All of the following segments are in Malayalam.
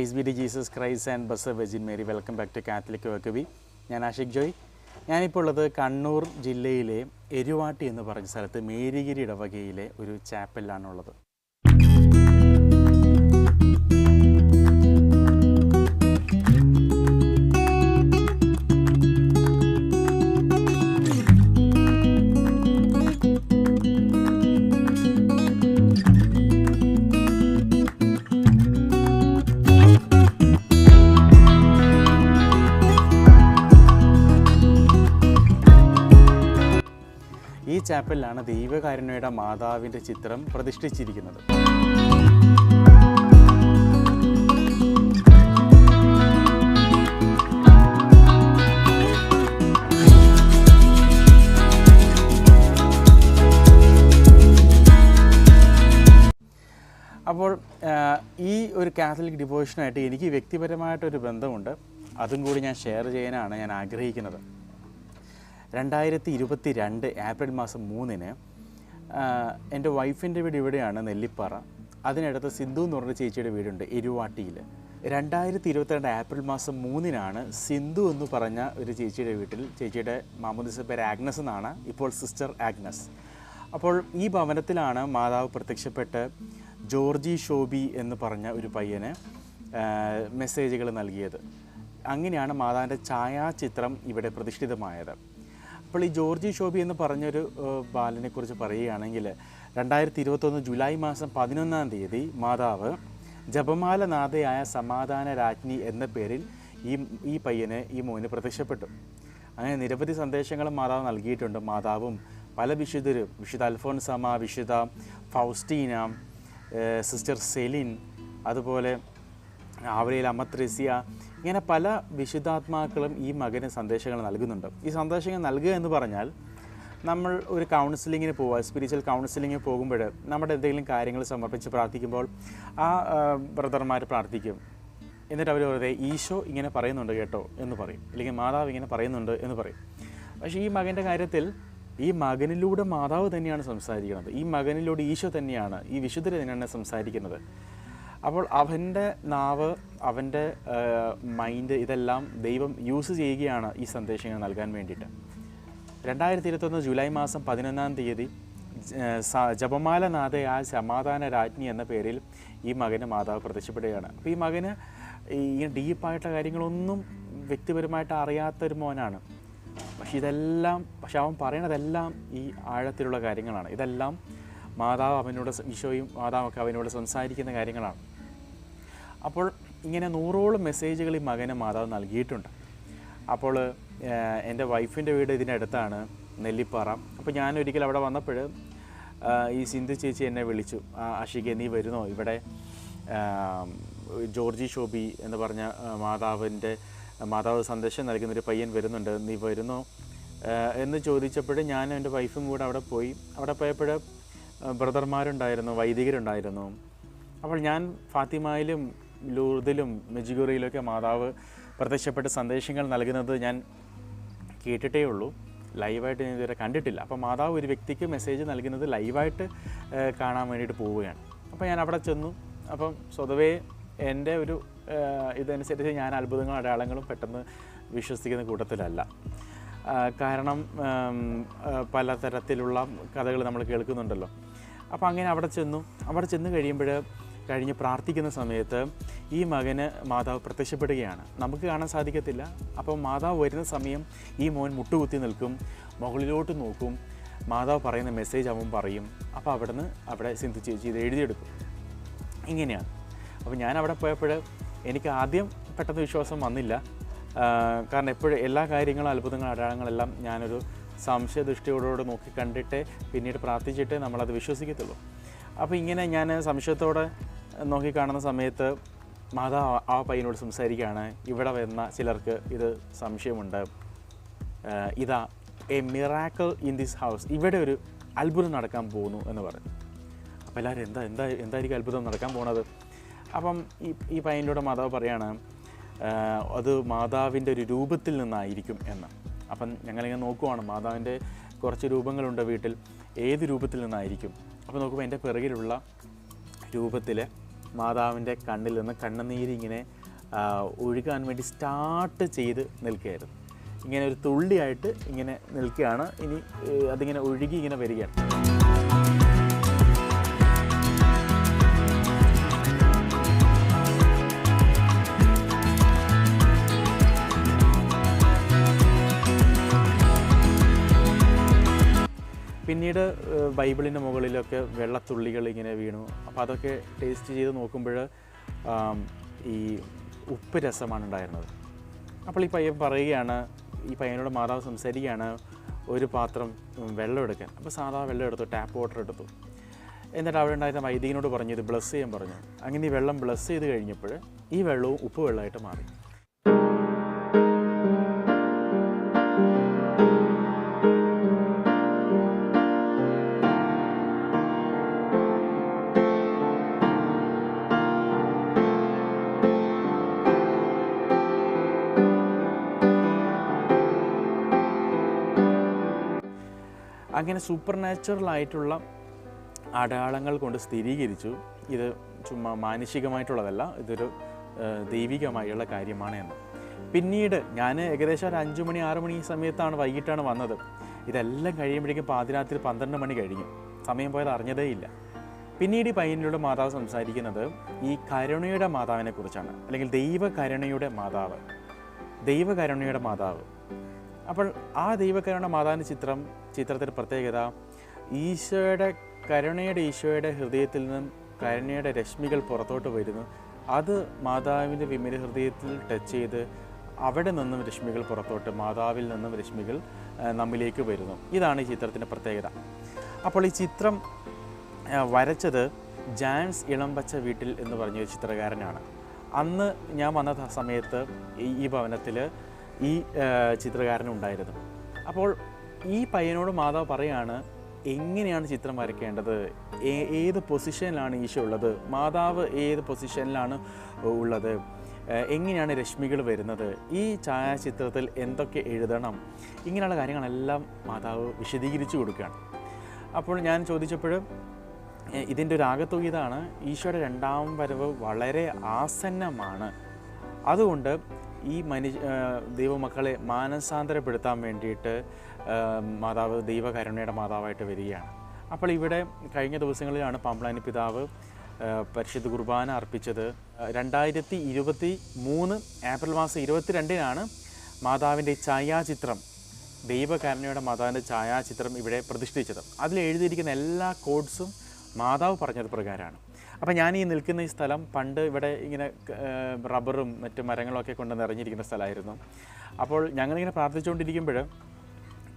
Praise be the Jesus Christ and blessed virgin Mary welcome back to Catholic വക്കബി ഞാൻ ആഷിഖ് ജോയ്. ഞാനിപ്പോൾ ഉള്ളത് കണ്ണൂർ ജില്ലയിലെ എരുവാട്ടി എന്ന് പറഞ്ഞ സ്ഥലത്ത് മേരിഗിരി ഇടവകയിലെ ഒരു ചാപ്പലിലാണുള്ളത് ചാപ്പലിലാണ് ദൈവകാരുണ്യയുടെ മാതാവിന്റെ ചിത്രം പ്രതിഷ്ഠിച്ചിരിക്കുന്നത്. അപ്പോൾ ഈ ഒരു കാത്തലിക് ഡിവോഷനായിട്ട് എനിക്ക് വ്യക്തിപരമായിട്ടൊരു ബന്ധമുണ്ട്. അതും കൂടി ഞാൻ ഷെയർ ചെയ്യാനാണ് ഞാൻ ആഗ്രഹിക്കുന്നത്. രണ്ടായിരത്തി ഇരുപത്തി രണ്ട് ഏപ്രിൽ മാസം മൂന്നിന് എന്റെ വൈഫിന്റെ വീട് ഇവിടെയാണ് നെല്ലിപ്പാറ. അതിനടുത്ത് സിന്ധു എന്ന് പറഞ്ഞ ചേച്ചിയുടെ വീടുണ്ട് എരുവാട്ടിയിൽ രണ്ടായിരത്തി ഇരുപത്തിരണ്ട് ഏപ്രിൽ മാസം മൂന്നിനാണ് സിന്ധു എന്ന് പറഞ്ഞ ഒരു ചേച്ചിയുടെ വീട്ടിൽ ചേച്ചിയുടെ മാമോദിസ പേര് ആഗ്നസ് എന്നാണ് ഇപ്പോൾ സിസ്റ്റർ ആഗ്നസ്. അപ്പോൾ ഈ ഭവനത്തിലാണ് മാതാവ് പ്രത്യക്ഷപ്പെട്ട് ജോർജി ഷോബി എന്ന് പറഞ്ഞ ഒരു പയ്യന് മെസ്സേജുകൾ നൽകിയത്. അങ്ങനെയാണ് മാതാവിന്റെ ഛായാചിത്രം ഇവിടെ പ്രതിഷ്ഠിതമായത്. അപ്പോൾ ഈ ജോർജി ഷോബി എന്ന് പറഞ്ഞൊരു ബാലനെക്കുറിച്ച് പറയുകയാണെങ്കിൽ രണ്ടായിരത്തി ഇരുപത്തൊന്ന് ജൂലൈ മാസം പതിനൊന്നാം തീയതി മാതാവ് ജപമാല നാഥയായ സമാധാന രാജ്ഞി എന്ന പേരിൽ ഈ ഈ പയ്യനെ ഈ മോന് പ്രത്യക്ഷപ്പെട്ടു. അങ്ങനെ നിരവധി സന്ദേശങ്ങൾ മാതാവ് നൽകിയിട്ടുണ്ട്. മാതാവും പല വിശുദ്ധരും വിശുദ്ധ അൽഫോൻസമ്മ വിശുദ്ധ ഫൗസ്റ്റീന സിസ്റ്റർ സെലിൻ അതുപോലെ ആവരയിൽ അമ്മത്രേസ്യ ഇങ്ങനെ പല വിശുദ്ധാത്മാക്കളും ഈ മകന് സന്ദേശങ്ങൾ നൽകുന്നുണ്ട്. ഈ സന്ദേശങ്ങൾ നൽകുക എന്ന് പറഞ്ഞാൽ നമ്മൾ ഒരു കൗൺസിലിങ്ങിന് പോവുക സ്പിരിച്വൽ കൗൺസിലിങ്ങിന് പോകുമ്പോൾ നമ്മുടെ എന്തെങ്കിലും കാര്യങ്ങൾ സമർപ്പിച്ച് പ്രാർത്ഥിക്കുമ്പോൾ ആ ബ്രദർമാർ പ്രാർത്ഥിക്കും. എന്നിട്ട് അവർ വെറുതെ ഈശോ ഇങ്ങനെ പറയുന്നുണ്ട് കേട്ടോ എന്ന് പറയും. അല്ലെങ്കിൽ മാതാവ് ഇങ്ങനെ പറയുന്നുണ്ട് എന്ന് പറയും. പക്ഷേ ഈ മകന്റെ കാര്യത്തിൽ ഈ മകനിലൂടെ മാതാവ് തന്നെയാണ് സംസാരിക്കുന്നത്. ഈ മകനിലൂടെ ഈശോ തന്നെയാണ് ഈ വിശുദ്ധരെ തന്നെയാണ് സംസാരിക്കുന്നത്. അപ്പോൾ അവന്റെ നാവ് അവന്റെ മൈൻഡ് ഇതെല്ലാം ദൈവം യൂസ് ചെയ്യുകയാണ് ഈ സന്ദേശങ്ങൾ നൽകാൻ വേണ്ടിയിട്ട്. രണ്ടായിരത്തി ഇരുപത്തൊന്ന് ജൂലൈ മാസം പതിനൊന്നാം തീയതി ജപമാല നാഥയായ സമാധാന രാജ്ഞി എന്ന പേരിൽ ഈ മകന് മാതാവ് പ്രത്യക്ഷപ്പെടുകയാണ്. അപ്പോൾ ഈ മകന് ഈ ഡീപ്പായിട്ടുള്ള കാര്യങ്ങളൊന്നും വ്യക്തിപരമായിട്ട് അറിയാത്തൊരു മോനാണ്. പക്ഷെ ഇതെല്ലാം പക്ഷെ അവൻ പറയണതെല്ലാം ഈ ആഴത്തിലുള്ള കാര്യങ്ങളാണ്. ഇതെല്ലാം മാതാവ് അവനോട് ഈശോയും മാതാവൊക്കെ അവനോട് സംസാരിക്കുന്ന കാര്യങ്ങളാണ്. അപ്പോൾ ഇങ്ങനെ നൂറോളം മെസ്സേജുകൾ ഈ മകന് മാതാവ് നൽകിയിട്ടുണ്ട്. അപ്പോൾ എന്റെ വൈഫിന്റെ വീട് ഇതിനടുത്താണ് നെല്ലിപ്പാറ. അപ്പോൾ ഞാൻ ഒരിക്കൽ അവിടെ വന്നപ്പോൾ ഈ സിന്ധു ചേച്ചി എന്നെ വിളിച്ചു. "ആ, അഷിക നീ വരുന്നോ? ഇവിടെ ജോർജി ഷോബി എന്ന് പറഞ്ഞ മാതാവിന്റെ മാതാവ് സന്ദേശം നൽകുന്നൊരു പയ്യൻ വരുന്നുണ്ട്. നീ വരുന്നോ? എന്ന് ചോദിച്ചപ്പോൾ ഞാൻ എന്റെ വൈഫും കൂടെ അവിടെ പോയി. അവിടെ പോയപ്പോൾ ബ്രദർമാരുണ്ടായിരുന്നു വൈദികരുണ്ടായിരുന്നു. അപ്പോൾ ഞാൻ ഫാത്തിമയിലും ലൂർദിലും മെജിഗുറിയിലൊക്കെ മാതാവ് പ്രത്യക്ഷപ്പെട്ട് സന്ദേശങ്ങൾ നൽകുന്നത് ഞാൻ കേട്ടിട്ടേ ഉള്ളൂ. ലൈവായിട്ട് ഞാൻ ഇതുവരെ കണ്ടിട്ടില്ല. അപ്പോൾ മാതാവ് ഒരു വ്യക്തിക്ക് മെസ്സേജ് നൽകുന്നത് ലൈവായിട്ട് കാണാൻ വേണ്ടിയിട്ട് പോവുകയാണ്. അപ്പോൾ ഞാൻ അവിടെ ചെന്നു. അപ്പം സ്വതവേ എന്റെ ഒരു ഇതനുസരിച്ച് ഞാൻ അത്ഭുതങ്ങളും അടയാളങ്ങളും പെട്ടെന്ന് വിശ്വസിക്കുന്ന കൂട്ടത്തിലല്ല. കാരണം പലതരത്തിലുള്ള കഥകൾ നമ്മൾ കേൾക്കുന്നുണ്ടല്ലോ. അപ്പോൾ അങ്ങനെ അവിടെ ചെന്നു. അവിടെ ചെന്ന് കഴിയുമ്പോൾ കഴിഞ്ഞ് പ്രാർത്ഥിക്കുന്ന സമയത്ത് ഈ മകന് മാതാവ് പ്രത്യക്ഷപ്പെടുകയാണ്. നമുക്ക് കാണാൻ സാധിക്കത്തില്ല. അപ്പോൾ മാതാവ് വരുന്ന സമയം ഈ മോൻ മുട്ടുകുത്തി നിൽക്കും മുകളിലോട്ട് നോക്കും. മാതാവ് പറയുന്ന മെസ്സേജ് അവൻ പറയും. അപ്പോൾ അവിടുന്ന് അവിടെ സിന്ധു ചേച്ചി ഇത് എഴുതിയെടുക്കും. ഇങ്ങനെയാണ്. അപ്പോൾ ഞാൻ അവിടെ പോയപ്പോൾ എനിക്ക് ആദ്യം പെട്ടെന്ന് വിശ്വാസം വന്നില്ല. കാരണം എപ്പോഴും എല്ലാ കാര്യങ്ങളും അത്ഭുതങ്ങളും അടയാളങ്ങളെല്ലാം ഞാനൊരു സംശയദൃഷ്ടിയോടുകൂടെ നോക്കി കണ്ടിട്ട് പിന്നീട് പ്രാർത്ഥിച്ചിട്ട് നമ്മളത് വിശ്വസിക്കത്തുള്ളൂ. അപ്പോൾ ഇങ്ങനെ ഞാൻ സംശയത്തോടെ നോക്കി കാണുന്ന സമയത്ത് മാതാവ് ആ പയ്യനോട് സംസാരിക്കുകയാണ്. ഇവിടെ വരുന്ന ചിലർക്ക് ഇത് സംശയമുണ്ട്. ഇതാ a miracle in this house ഇവിടെ ഒരു അത്ഭുതം നടക്കാൻ പോകുന്നു എന്ന് പറഞ്ഞു. അപ്പോൾ എല്ലാവരും എന്താ എന്താ എന്തായിരിക്കും അത്ഭുതം നടക്കാൻ പോണത്? അപ്പം ഈ ഈ പയ്യനോട് മാതാവ് പറയാണ് അത് മാതാവിന്റെ ഒരു രൂപത്തിൽ നിന്നായിരിക്കും എന്ന്. അപ്പം ഞങ്ങളിങ്ങനെ നോക്കുവാണ് മാതാവിന്റെ കുറച്ച് രൂപങ്ങളുണ്ട് വീട്ടിൽ. ഏത് രൂപത്തിൽ നിന്നായിരിക്കും? അപ്പോൾ നോക്കുമ്പോൾ എന്റെ പിറകിലുള്ള രൂപത്തിൽ മാതാവിന്റെ കണ്ണിൽ നിന്ന് കണ്ണുനീരിങ്ങനെ ഒഴുകാൻ വേണ്ടി സ്റ്റാർട്ട് ചെയ്ത് നിൽക്കുകയായിരുന്നു. ഇങ്ങനെ ഒരു തുള്ളിയായിട്ട് ഇങ്ങനെ നിൽക്കുകയാണ്. ഇനി അതിങ്ങനെ ഒഴുകി ഇങ്ങനെ വരികയാണ്. പിന്നീട് ബൈബിളിന്റെ മുകളിലൊക്കെ വെള്ളത്തുള്ളികൾ ഇങ്ങനെ വീണു. അപ്പോൾ അതൊക്കെ ടേസ്റ്റ് ചെയ്ത് നോക്കുമ്പോൾ ഈ ഉപ്പ് രസമാണ് ഉണ്ടായിരുന്നത്. അപ്പോൾ ഈ പയ്യൻ പറയുകയാണ് ഈ പയ്യനോട് മാതാവ് സംസാരിക്കുകയാണ് ഒരു പാത്രം വെള്ളം എടുക്കാൻ. അപ്പോൾ സാധാ വെള്ളം എടുത്തു ടാപ്പ് വാട്ടർ എടുത്തു. എന്നിട്ട് അവിടെ ഉണ്ടായിരുന്ന വൈദികനോട് പറഞ്ഞു ഇത് ബ്ലസ് ചെയ്യാൻ പറഞ്ഞു. അങ്ങനെ ഈ വെള്ളം ബ്ലസ് ചെയ്ത് കഴിഞ്ഞപ്പോൾ ഈ വെള്ളവും ഉപ്പ് വെള്ളമായിട്ട് മാറി. അങ്ങനെ സൂപ്പർ നാച്ചുറലായിട്ടുള്ള അടയാളങ്ങൾ കൊണ്ട് സ്ഥിരീകരിച്ചു. ഇത് ചുമ്മാ മാനുഷികമായിട്ടുള്ളതല്ല ഇതൊരു ദൈവികമായുള്ള കാര്യമാണ് എന്ന്. പിന്നീട് ഞാൻ ഏകദേശം ഒരു അഞ്ച് മണി ആറ് മണി സമയത്താണ് വൈകിട്ടാണ് വന്നത്. ഇതെല്ലാം കഴിയുമ്പോഴേക്കും പാതിരാത്രി പന്ത്രണ്ട് മണി കഴിഞ്ഞു. സമയം പോയത് അറിഞ്ഞതേ ഇല്ല. പിന്നീട് ഈ പയ്യനിലൂടെ മാതാവ് സംസാരിക്കുന്നത് ഈ കരുണയുടെ മാതാവിനെ കുറിച്ചാണ്. അല്ലെങ്കിൽ ദൈവകരുണയുടെ മാതാവ്. ദൈവകരുണയുടെ മാതാവ്. അപ്പോൾ ആ ദൈവകരുണ മാതാവിന്റെ ചിത്രം ചിത്രത്തിന്റെ പ്രത്യേകത ഈശോയുടെ കരുണയുടെ ഈശോയുടെ ഹൃദയത്തിൽ നിന്നും കരുണയുടെ രശ്മികൾ പുറത്തോട്ട് വരുന്നു. അത് മാതാവിന്റെ വിമല ഹൃദയത്തിൽ ടച്ച് ചെയ്ത് അവിടെ നിന്നും രശ്മികൾ പുറത്തോട്ട് മാതാവിൽ നിന്നും രശ്മികൾ നമ്മിലേക്ക് വരുന്നു. ഇതാണ് ഈ ചിത്രത്തിന്റെ പ്രത്യേകത. അപ്പോൾ ഈ ചിത്രം വരച്ചത് ജാൻസ് ഇളംപച്ച വീട്ടിൽ എന്ന് പറഞ്ഞൊരു ചിത്രകാരനാണ്. അന്ന് ഞാൻ വന്ന സമയത്ത് ഈ ഭവനത്തിൽ ഈ ചിത്രകാരനുണ്ടായിരുന്നു. അപ്പോൾ ഈ പയ്യനോട് മാതാവ് പറയാണ് എങ്ങനെയാണ് ചിത്രം വരയ്ക്കേണ്ടത്? ഏത് പൊസിഷനിലാണ് ഈശോ ഉള്ളത്? മാതാവ് ഏത് പൊസിഷനിലാണ് ഉള്ളത്? എങ്ങനെയാണ് രശ്മികൾ വരുന്നത്? ഈ ഛായാചിത്രത്തിൽ എന്തൊക്കെ എഴുതണം? ഇങ്ങനെയുള്ള കാര്യങ്ങളെല്ലാം മാതാവ് വിശദീകരിച്ചു കൊടുക്കുകയാണ്. അപ്പോൾ ഞാൻ ചോദിച്ചപ്പോൾ ഇതിന്റെ ഒരു ആകത്തുക ഈശോയുടെ രണ്ടാം വരവ് വളരെ ആസന്നമാണ്. അതുകൊണ്ട് ഈ മനുഷ്യ ദൈവമക്കളെ മാനസാന്തരപ്പെടുത്താൻ വേണ്ടിയിട്ട് മാതാവ് ദൈവകരുണയുടെ മാതാവായിട്ട് വരികയാണ്. അപ്പോൾ ഇവിടെ കഴിഞ്ഞ ദിവസങ്ങളിലാണ് പാമ്പ്ലാനി പിതാവ് പരിശുദ്ധ കുർബാന അർപ്പിച്ചത്. രണ്ടായിരത്തി ഇരുപത്തി മൂന്ന് ഏപ്രിൽ മാസം ഇരുപത്തിരണ്ടിനാണ് മാതാവിന്റെ ഛായാചിത്രം ദൈവകരുണയുടെ മാതാവിന്റെ ഛായാചിത്രം ഇവിടെ പ്രതിഷ്ഠിച്ചത്. അതിൽ എഴുതിയിരിക്കുന്ന എല്ലാ കോഡ്സും മാതാവ് പറഞ്ഞത് പ്രകാരമാണ്. അപ്പോൾ ഞാൻ ഈ നിൽക്കുന്ന ഈ സ്ഥലം പണ്ട് ഇവിടെ ഇങ്ങനെ റബ്ബറും മറ്റു മരങ്ങളൊക്കെ കൊണ്ട് നിറഞ്ഞിരിക്കുന്ന സ്ഥലമായിരുന്നു. അപ്പോൾ ഞങ്ങളിങ്ങനെ പ്രാർത്ഥിച്ചുകൊണ്ടിരിക്കുമ്പോൾ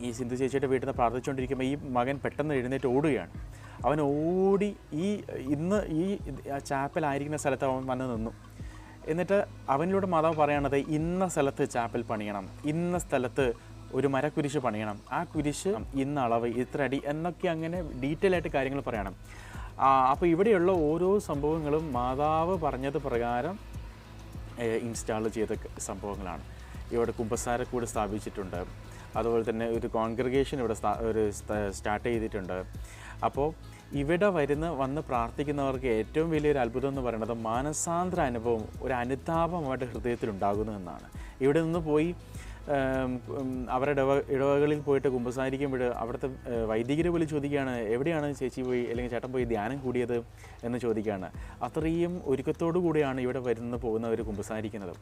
ഈ സിന്ധു ചേച്ചിയുടെ വീട്ടിൽ നിന്ന് പ്രാർത്ഥിച്ചുകൊണ്ടിരിക്കുമ്പോൾ ഈ മകൻ പെട്ടെന്ന് എഴുന്നേറ്റ് ഓടുകയാണ്. അവൻ ഓടി ഈ ഇന്ന് ഈ ചാപ്പലായിരിക്കുന്ന സ്ഥലത്ത് അവൻ വന്ന് നിന്നു. എന്നിട്ട് അവനിലൂടെ മാതാവ് പറയണത് ഇന്ന സ്ഥലത്ത് ചാപ്പൽ പണിയണം ഇന്ന സ്ഥലത്ത് ഒരു മരക്കുരിശ് പണിയണം. ആ കുരിശ് ഇന്ന അളവ് ഇത്ര അടി എന്നൊക്കെ അങ്ങനെ ഡീറ്റെയിൽ ആയിട്ട് കാര്യങ്ങൾ പറയണം. അപ്പോൾ ഇവിടെയുള്ള ഓരോ സംഭവങ്ങളും മാതാവ് പറഞ്ഞത് പ്രകാരം ഇൻസ്റ്റാൾ ചെയ്ത സംഭവങ്ങളാണ്. ഇവിടെ കുമ്പസാരക്കൂട് സ്ഥാപിച്ചിട്ടുണ്ട്. അതുപോലെ തന്നെ ഒരു കോൺഗ്രിഗേഷൻ ഇവിടെ ഒരു സ്റ്റാർട്ട് ചെയ്തിട്ടുണ്ട്. അപ്പോൾ ഇവിടെ വരുന്ന വന്ന് പ്രാർത്ഥിക്കുന്നവർക്ക് ഏറ്റവും വലിയൊരു അത്ഭുതം എന്ന് പറയുന്നത് മാനസാന്തര അനുഭവം ഒരു അനുതാപം അവരുടെ ഹൃദയത്തിൽ ഉണ്ടാകുന്നു എന്നാണ്. ഇവിടെ നിന്ന് പോയി അവരുടെ ഇടവകളിൽ പോയിട്ട് കുമ്പസാരിക്കുമ്പോൾ അവിടുത്തെ വൈദികരെ പോലും ചോദിക്കുകയാണ് എവിടെയാണ് ചേച്ചി പോയി അല്ലെങ്കിൽ ചേട്ടൻ പോയി ധ്യാനം കൂടിയത്? എന്ന് ചോദിക്കുകയാണ്. അത്രയും ഒരുക്കത്തോടു കൂടിയാണ് ഇവിടെ വരുന്ന പോകുന്നവർ കുമ്പസാരിക്കുന്നത്.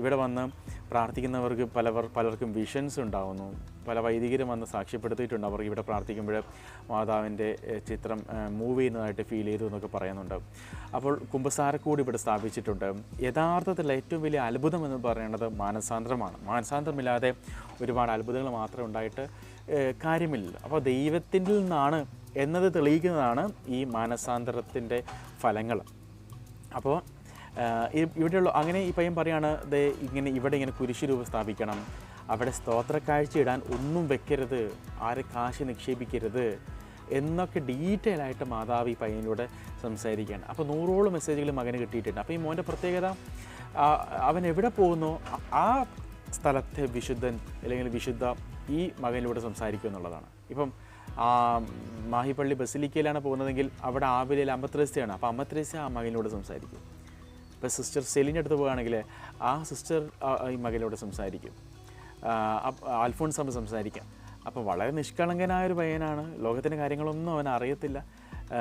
ഇവിടെ വന്ന് പ്രാർത്ഥിക്കുന്നവർക്ക് പലവർ പലർക്കും വിഷൻസ് ഉണ്ടാകുന്നു പല വൈദികരും വന്ന് സാക്ഷ്യപ്പെടുത്തിയിട്ടുണ്ട്. അവർക്ക് ഇവിടെ പ്രാർത്ഥിക്കുമ്പോൾ മാതാവിന്റെ ചിത്രം മൂവ് ചെയ്യുന്നതായിട്ട് ഫീൽ ചെയ്തു എന്നൊക്കെ പറയുന്നുണ്ട്. അപ്പോൾ കുമ്പസാരക്കൂടി ഇവിടെ സ്ഥാപിച്ചിട്ടുണ്ട്. യഥാർത്ഥത്തിൽ ഏറ്റവും വലിയ അത്ഭുതം എന്ന് പറയുന്നത് മാനസാന്തരമാണ്. മാനസാന്തരമില്ലാതെ ഒരുപാട് അത്ഭുതങ്ങൾ മാത്രമേ ഉണ്ടായിട്ട് കാര്യമില്ല. അപ്പോൾ ദൈവത്തിൽ നിന്നാണ് എന്നത് തെളിയിക്കുന്നതാണ് ഈ മാനസാന്തരത്തിന്റെ ഫലങ്ങൾ. അപ്പോൾ ഇവിടെയുള്ള അങ്ങനെ ഈ പയ്യൻ പറയാണ് ദേ ഇങ്ങനെ ഇവിടെ ഇങ്ങനെ കുരിശ് രൂപം സ്ഥാപിക്കണം. അവിടെ സ്തോത്ര കാഴ്ച ഇടാൻ ഒന്നും വെക്കരുത്. ആരെ കാശ് നിക്ഷേപിക്കരുത്. എന്നൊക്കെ ഡീറ്റെയിൽ ആയിട്ട് മാതാവ് ഈ പയ്യനിലൂടെ സംസാരിക്കുകയാണ്. അപ്പോൾ നൂറോളം മെസ്സേജുകൾ മകന് കിട്ടിയിട്ടുണ്ട്. അപ്പോൾ ഈ മോന്റെ പ്രത്യേകത അവൻ എവിടെ പോകുന്നു? ആ സ്ഥലത്തെ വിശുദ്ധൻ അല്ലെങ്കിൽ വിശുദ്ധ ഈ മകനിലൂടെ സംസാരിക്കും എന്നുള്ളതാണ്. ഇപ്പം മാഹിപ്പള്ളി ബസിലിക്കയിലാണ് പോകുന്നതെങ്കിൽ അവിടെ ആവിലയിൽ അമ്പത്രേസ്യയാണ് അപ്പോൾ അമ്പത്രേസ്യ ആ മകനിലൂടെ സംസാരിക്കും. ഇപ്പോൾ സിസ്റ്റർ സെലിന്റെ അടുത്ത് പോകുകയാണെങ്കിൽ ആ സിസ്റ്റർ ഈ മകനിലൂടെ സംസാരിക്കും. അൽഫോൺസ് അമ്മ സംസാരിക്കാം. അപ്പോൾ വളരെ നിഷ്കളങ്കനായ ഒരു പയ്യനാണ്. ലോകത്തിന്റെ കാര്യങ്ങളൊന്നും അവൻ അറിയത്തില്ല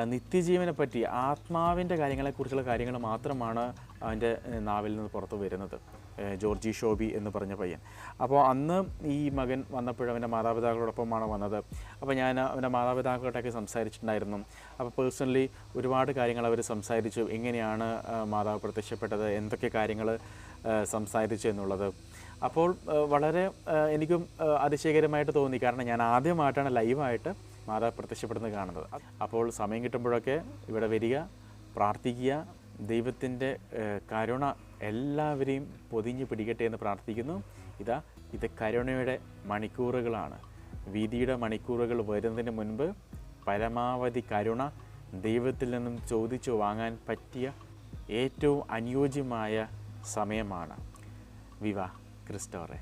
നിത്യജീവനെ പറ്റി ആത്മാവിന്റെ കാര്യങ്ങളെക്കുറിച്ചുള്ള കാര്യങ്ങൾ മാത്രമാണ് അവന്റെ ഏഹ്, നാവിൽ നിന്ന് പുറത്തു വരുന്നത്. ജോർജി ഷോബി എന്ന് പറഞ്ഞ പയ്യൻ. അപ്പോൾ അന്ന് ഈ മകൻ വന്നപ്പോഴും അവന്റെ മാതാപിതാക്കളോടൊപ്പമാണ് വന്നത്. അപ്പോൾ ഞാൻ അവന്റെ മാതാപിതാക്കളോടൊക്കെ സംസാരിച്ചിട്ടുണ്ടായിരുന്നു. അപ്പോൾ പേഴ്സണലി ഒരുപാട് കാര്യങ്ങൾ അവർ സംസാരിച്ചു. എങ്ങനെയാണ് മാതാവ് പ്രത്യക്ഷപ്പെട്ടത്? എന്തൊക്കെ കാര്യങ്ങൾ സംസാരിച്ചു എന്നുള്ളത്. അപ്പോൾ വളരെ എനിക്കും അതിശയകരമായിട്ട് തോന്നി. കാരണം ഞാൻ ആദ്യമായിട്ടാണ് ലൈവായിട്ട് മാതാവ് പ്രത്യക്ഷപ്പെടുന്നത് കാണുന്നത്. അപ്പോൾ സമയം കിട്ടുമ്പോഴൊക്കെ ഇവിടെ വരിക പ്രാർത്ഥിക്കുക ദൈവത്തിന്റെ കരുണ എല്ലാവരെയും പൊതിഞ്ഞ് പിടിക്കട്ടെ എന്ന് പ്രാർത്ഥിക്കുന്നു. ഇതാ ഇത് കരുണയുടെ മണിക്കൂറുകളാണ്. വീതിയുടെ മണിക്കൂറുകൾ വരുന്നതിന് മുൻപ് പരമാവധി കരുണ ദൈവത്തിൽ നിന്നും ചോദിച്ചു വാങ്ങാൻ പറ്റിയ ഏറ്റവും അനുയോജ്യമായ സമയമാണ് വിവാ ക്രിസ്റ്റോറെ